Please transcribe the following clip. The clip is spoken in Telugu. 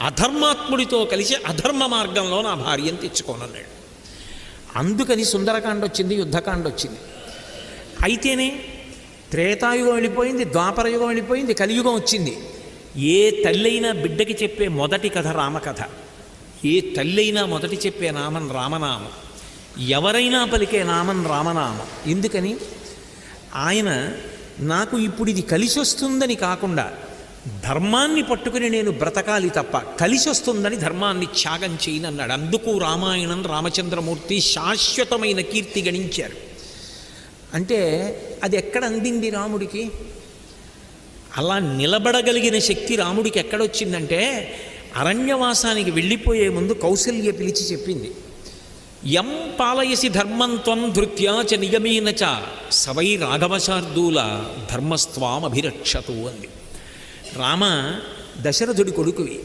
అధర్మాత్ముడితో కలిసి అధర్మ మార్గంలో నా భార్యను తెచ్చుకోనన్నాడు. అందుకని సుందరకాండ వచ్చింది యుద్ధకాండ వచ్చింది. అయితేనే త్రేతాయుగం వెళ్ళిపోయింది ద్వాపరయుగం వెళ్ళిపోయింది కలియుగం వచ్చింది. ఏ తల్లైనా బిడ్డకి చెప్పే మొదటి కథ రామకథ. ఏ తల్లైనా మొదటి చెప్పే నామం రామనామం. ఎవరైనా పలికే నామం రామనామం. ఎందుకని? ఆయన నాకు ఇప్పుడు ఇది కలిసి వస్తుందని కాకుండా ధర్మాన్ని పట్టుకుని నేను బ్రతకాలి తప్ప కలిసి వస్తుందని ధర్మాన్ని త్యాగం చేయనన్నాడు. అందుకు రామాయణం రామచంద్రమూర్తి శాశ్వతమైన కీర్తి గణించారు. అంటే అది ఎక్కడ అందింది రాముడికి? అలా నిలబడగలిగిన శక్తి రాముడికి ఎక్కడొచ్చిందంటే అరణ్యవాసానికి వెళ్ళిపోయే ముందు కౌశల్య పిలిచి చెప్పింది. యం పాలయసి ధర్మం త్వం ధృత్యా చ నియమేన చ సవై రాఘవశార్దూల ధర్మస్వామభిరక్షతు అంది. రామ దశరథుడి కొడుకువి.